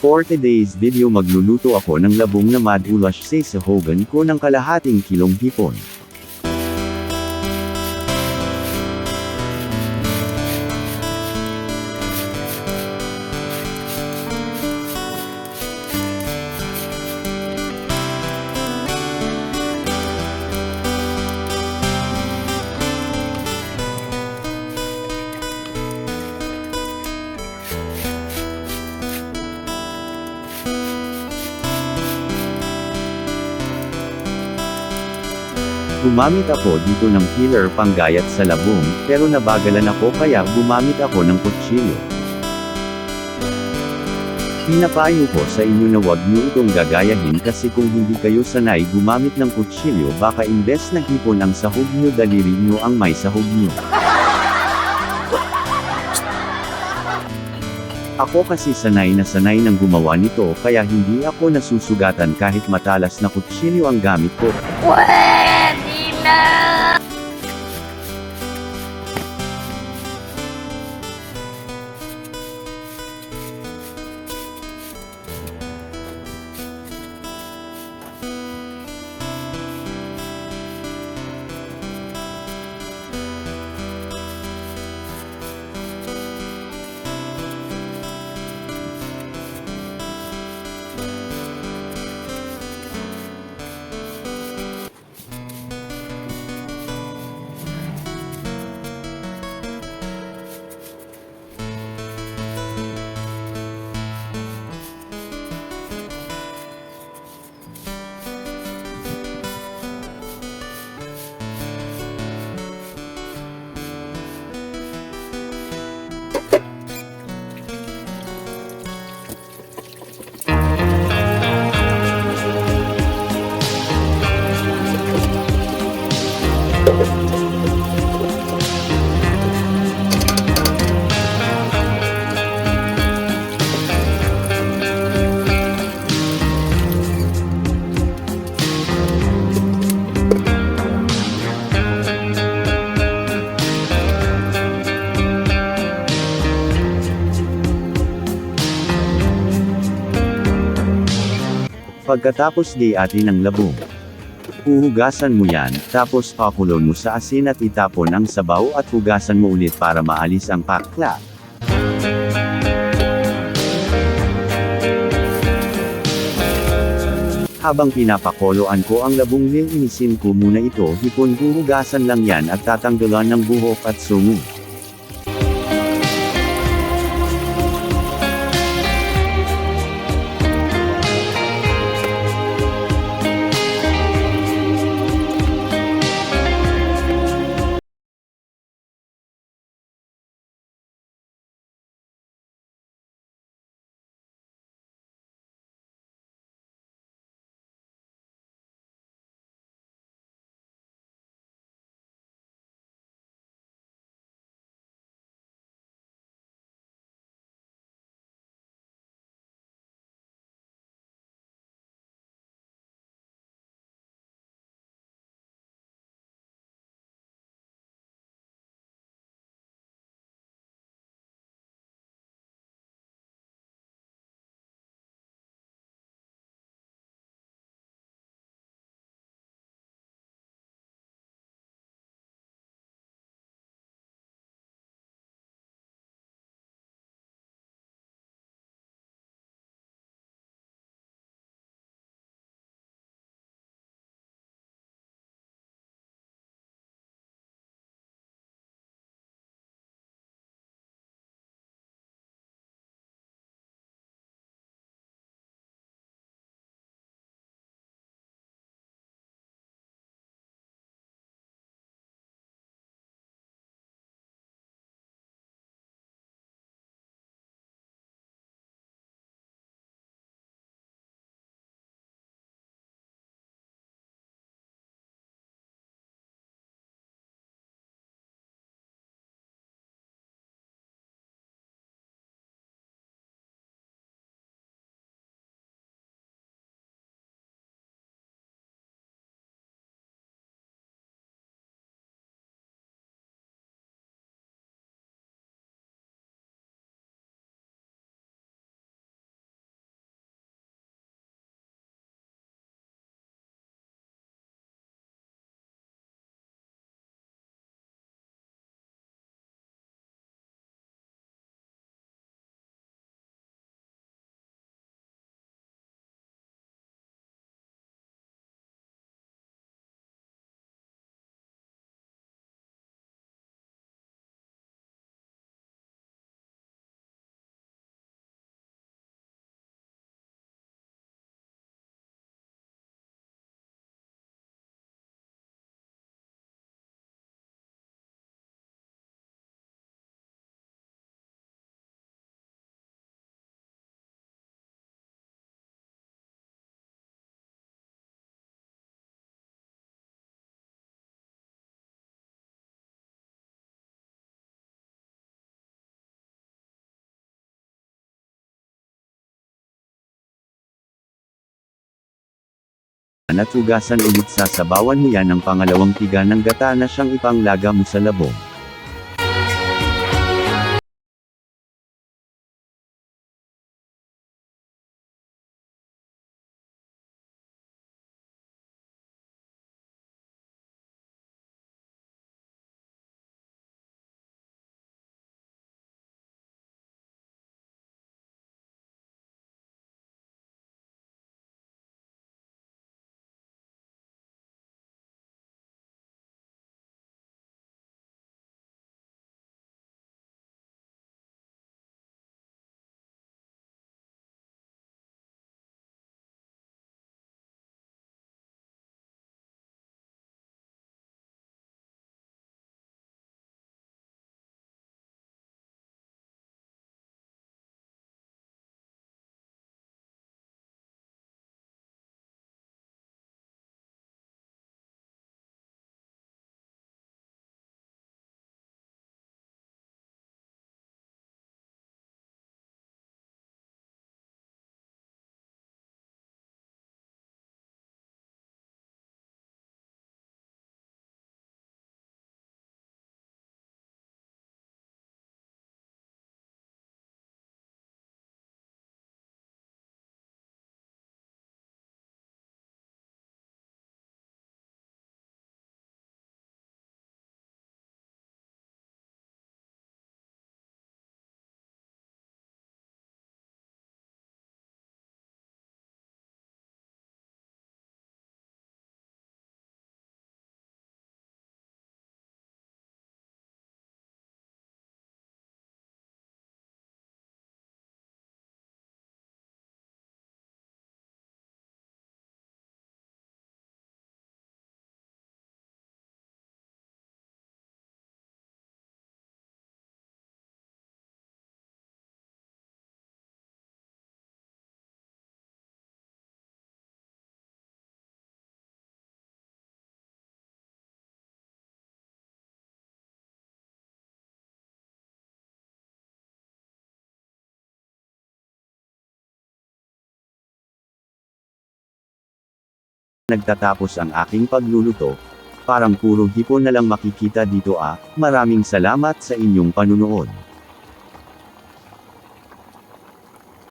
For today's video magluluto ako ng labong na madulash sa sahogan ko ng kalahating kilong hipon. Gumamit ako dito ng peeler panggayat sa labong, pero nabagalan ako kaya gumamit ako ng kutsilyo. Pinapayo ko sa inyo na wag niyo itong gagayahin kasi kung hindi kayo sanay gumamit ng kutsilyo baka imbes na hipon ang sahog niyo daliri niyo ang may sahog niyo. Ako kasi sanay na sanay ng gumawa nito kaya hindi ako nasusugatan kahit matalas na kutsilyo ang gamit ko. Pwede Pagkatapos gayatin ng labong. Uhugasan mo yan, tapos pakulon mo sa asin at itapon ang sabaw at hugasan mo ulit para maalis ang pakla. Habang pinapakoloan ko ang labong lilinisin ko muna ito hipon huhugasan lang yan at tatanggalan ng buhok at sungo. At hugasan ulit sasabawan mo yan ng pangalawang tiga ng gata na siyang ipanglaga mo sa labong. Nagtatapos ang aking pagluluto. Parang puro hipon na lang makikita dito ah, maraming salamat sa inyong panunood.